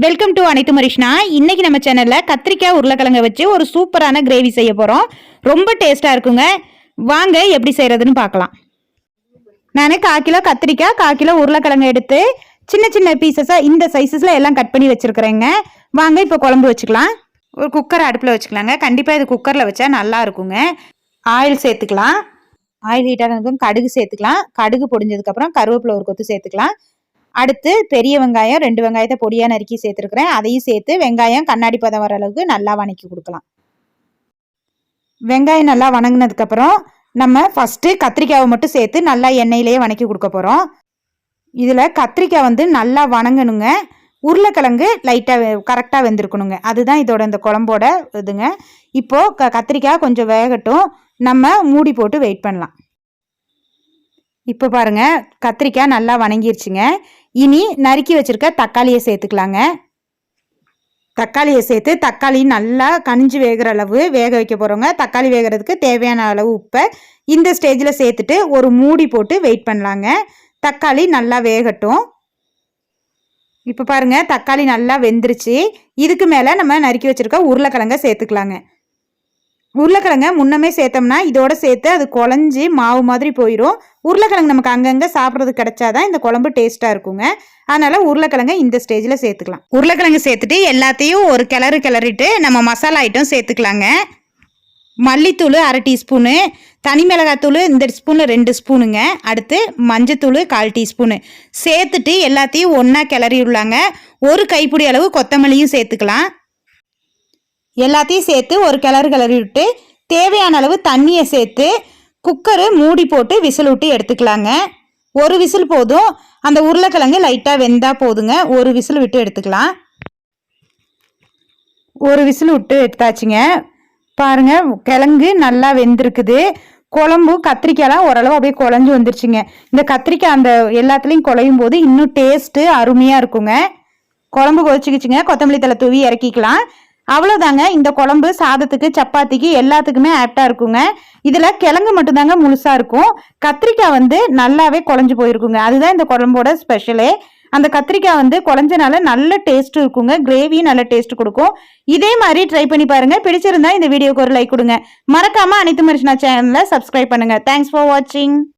Welcome to அனைத்து மரிஷ்னா இன்னைக்கு நம்ம சேனல்ல கத்திரிக்காய் உருளைக்கிழங்க வச்சு ஒரு சூப்பரான கிரேவி செய்ய போறோம். ரொம்ப டேஸ்டா இருக்குங்க. வாங்க எப்படி செய்யறதுன்னு பார்க்கலாம். நான் கால் கிலோ கத்திரிக்காய் கால் கிலோ உருளைக்கிழங்கு எடுத்து சின்ன சின்ன பீசஸாக இந்த சைஸஸில் எல்லாம் கட் பண்ணி வச்சுருக்குறேங்க. வாங்க இப்போ குழம்பு வச்சுக்கலாம். ஒரு குக்கர் அடுப்பில் வச்சுக்கலாங்க. கண்டிப்பாக இது குக்கரில் வச்சா நல்லா இருக்குங்க. ஆயில் சேர்த்துக்கலாம். ஆயில் ஹீட்டாக கடுகு சேர்த்துக்கலாம். கடுகு பொடிஞ்சதுக்கப்புறம் கருவேப்பிலை ஒரு கொத்து சேர்த்துக்கலாம். அடுத்து பெரிய வெங்காயம் ரெண்டு வெங்காயத்தை பொடியாக நறுக்கி சேர்த்துருக்குறேன். அதையும் சேர்த்து வெங்காயம் கண்ணாடி பதம் வர அளவுக்கு நல்லா வணக்கி கொடுக்கலாம். வெங்காயம் நல்லா வணங்கினதுக்கப்புறம் நம்ம ஃபஸ்ட்டு கத்திரிக்காயை மட்டும் சேர்த்து நல்லா எண்ணெயிலேயே வணக்கி கொடுக்க போகிறோம் இதில் கத்திரிக்காய் வந்து நல்லா வணங்கணுங்க. உருளைக்கிழங்கு லைட்டாக கரெக்டாக வெந்திருக்கணுங்க. அதுதான் இதோட இந்த குழம்போட இதுங்க. இப்போது க கத்திரிக்காய் கொஞ்சம் வேகட்டும். நம்ம மூடி போட்டு வெயிட் பண்ணலாம். இப்போ பாருங்க கத்திரிக்காய் நல்லா வணங்கிருச்சுங்க. இனி நறுக்கி வச்சிருக்க தக்காளியை சேர்த்துக்கலாங்க. தக்காளியை சேர்த்து தக்காளி நல்லா கனிஞ்சு வேகிற அளவு வேக வைக்க போகிறோங்க தக்காளி வேகிறதுக்கு தேவையான அளவு உப்பை இந்த ஸ்டேஜில் சேர்த்துட்டு ஒரு மூடி போட்டு வெயிட் பண்ணலாங்க. தக்காளி நல்லா வேகட்டும். இப்போ பாருங்கள் தக்காளி நல்லா வெந்துருச்சு. இதுக்கு மேலே நம்ம நறுக்கி வச்சுருக்க உருளைக்கிழங்க சேர்த்துக்கலாங்க. உருளைக்கிழங்க முன்னமே சேர்த்தோம்னா இதோட சேர்த்து அது குழஞ்சி மாவு மாதிரி போயிடும் உருளைக்கிழங்கு நமக்கு அங்கங்கே சாப்பிட்றது கிடைச்சாதான் இந்த குழம்பு டேஸ்ட்டாக இருக்குங்க. அதனால் உருளைக்கிழங்க இந்த ஸ்டேஜில் சேர்த்துக்கலாம். உருளைக்கிழங்கு சேர்த்துட்டு எல்லாத்தையும் ஒரு கிளறு கிளறிட்டு நம்ம மசாலா ஐட்டம் சேர்த்துக்கலாங்க. மல்லித்தூள் அரை டீஸ்பூனு தனி மிளகாத்தூள் இந்த ஸ்பூனில் ரெண்டு ஸ்பூனுங்க. அடுத்து மஞ்சத்தூள் கால் டீஸ்பூனு. சேர்த்துட்டு எல்லாத்தையும் ஒன்றா கிளறி விடலாங்க ஒரு கைப்பிடி அளவு கொத்தமல்லியும் சேர்த்துக்கலாம். எல்லாத்தையும் சேர்த்து ஒரு கிளறு கிளறி விட்டு தேவையான அளவு தண்ணியை சேர்த்து குக்கரு மூடி போட்டு விசில் விட்டு எடுத்துக்கலாங்க. ஒரு விசில் போதும். அந்த உருளைக்கிழங்கு லைட்டாக வெந்தால் போதுங்க. ஒரு விசில் விட்டு எடுத்துக்கலாம். ஒரு விசில் விட்டு எடுத்தாச்சுங்க. பாருங்க கிழங்கு நல்லா வெந்திருக்குது. குழம்பும் கத்திரிக்காய்லாம் ஓரளவு அப்படியே குழஞ்சு வந்துருச்சுங்க. இந்த கத்திரிக்காய் அந்த எல்லாத்துலேயும் குழையும் போது இன்னும் டேஸ்ட்டு அருமையாக இருக்குங்க. குழம்பு கொதிச்சுக்கிச்சுங்க. கொத்தமல்லி தலை தூவி இறக்கிக்கலாம். அவ்வளோதாங்க இந்த குழம்பு சாதத்துக்கு சப்பாத்திக்கு எல்லாத்துக்குமே ஆப்டாக இருக்குங்க. இதில் கிழங்கு மட்டும்தாங்க முழுசாக இருக்கும். கத்திரிக்காய் வந்து நல்லாவே குழஞ்சு போயிருக்குங்க. அதுதான் இந்த குழம்போட ஸ்பெஷலே அந்த கத்திரிக்காய் வந்து குழஞ்சனால நல்ல டேஸ்ட் இருக்குங்க. கிரேவியும் நல்ல டேஸ்ட் கொடுக்கும். இதே மாதிரி ட்ரை பண்ணி பாருங்க. பிடிச்சிருந்தா இந்த வீடியோக்கு ஒரு லைக் கொடுங்க. மறக்காம அனைத்து மனுஷனா சேனலில் சப்ஸ்கிரைப் பண்ணுங்க. தேங்க்ஸ் ஃபார் வாட்சிங்